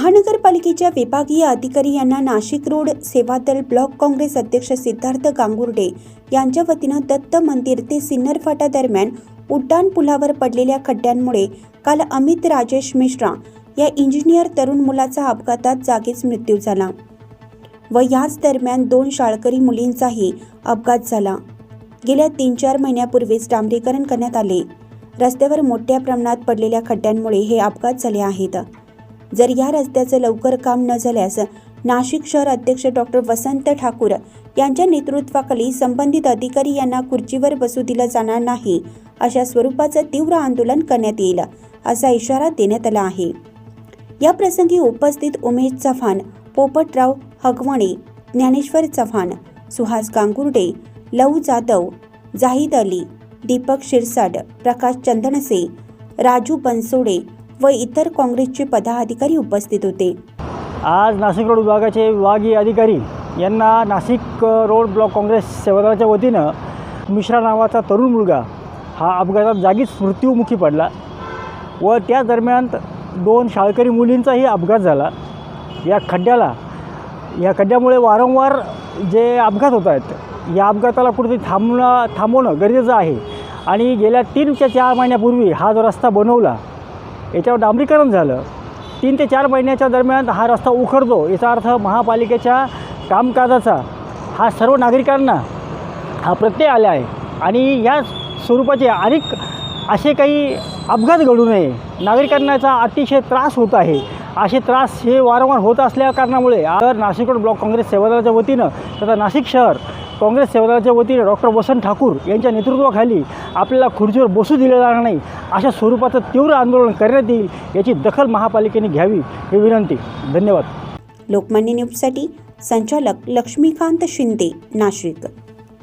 महानगरपालिकेच्या विभागीय अधिकारी यांना नाशिक रोड सेवादल ब्लॉक काँग्रेस अध्यक्ष सिद्धार्थ गांगुर्डे यांच्या वतीनं दत्त मंदिर ते सिन्नर फाटा दरम्यान उड्डाण पुलावर पडलेल्या खड्ड्यांमुळे काल अमित राजेश मिश्रा या इंजिनियर तरुण मुलाचा अपघातात जागीच मृत्यू झाला व याच दरम्यान दोन शाळकरी मुलींचाही अपघात झाला. गेल्या तीन चार महिन्यापूर्वीच डांबरीकरण करण्यात आले. रस्त्यावर मोठ्या प्रमाणात पडलेल्या खड्ड्यांमुळे हे अपघात झाले आहेत. जर या रस्त्याचं लवकर काम न झाल्यास नाशिक शहर अध्यक्ष डॉक्टर वसंत ठाकूर यांच्या नेतृत्वाखाली संबंधित अधिकारी यांना खुर्चीवर बसू दिलं जाणार नाही अशा स्वरूपाचं तीव्र आंदोलन करण्यात येईल असा इशारा देण्यात आला आहे. या प्रसंगी उपस्थित उमेश चव्हाण पोपटराव हगवणे ज्ञानेश्वर चव्हाण सुहास गांगुर्डे लव जाधव जाहीद अली दीपक शिरसाट प्रकाश चंदनसे राजू बनसोडे व इतर काँग्रेसचे पदाधिकारी उपस्थित होते. आज नाशिक रोड विभागाचे विभागीय अधिकारी यांना नाशिक रोड ब्लॉक काँग्रेस सेवादलाच्या वतीनं मिश्रा नावाचा तरुण मुलगा हा अपघातात जागीच मृत्यूमुखी पडला व त्या दरम्यान दोन शाळकरी मुलींचाही अपघात झाला. या खड्ड्याला या खड्ड्यामुळे वारंवार जे अपघात होत आहेत या अपघाताला कुठेतरी थांबणं थांबवणं गरजेचं आहे. आणि गेल्या तीन ते चार महिन्यापूर्वी हा जो रस्ता बनवला याच्यावर डांबरीकरण झालं. तीन ते चार महिन्याच्या दरम्यान हा रस्ता उखडतो याचा अर्थ महापालिकेच्या कामकाजाचा हा सर्व नागरिकांना हा प्रत्यय आला आहे. आणि या स्वरूपाचे अनेक असे काही अपघात घडू नये. नागरिकांनाचा अतिशय त्रास होत आहे. असे त्रास हे वारंवार होत असल्या कारणामुळे तर नाशिक रोड ब्लॉक काँग्रेस सेवादलाच्या वतीनं तथा नाशिक शहर काँग्रेस सेवादलाच्या वतीने डॉक्टर वसंत ठाकूर यांच्या नेतृत्वाखाली आपल्याला खुर्चीवर बसू दिले जाणार नाही अशा स्वरूपाचं तीव्र आंदोलन करण्यात येईल याची दखल महापालिकेने घ्यावी ही विनंती. धन्यवाद. लोकमान्य न्यूजसाठी संचालक लक्ष्मीकांत शिंदे नाशिक.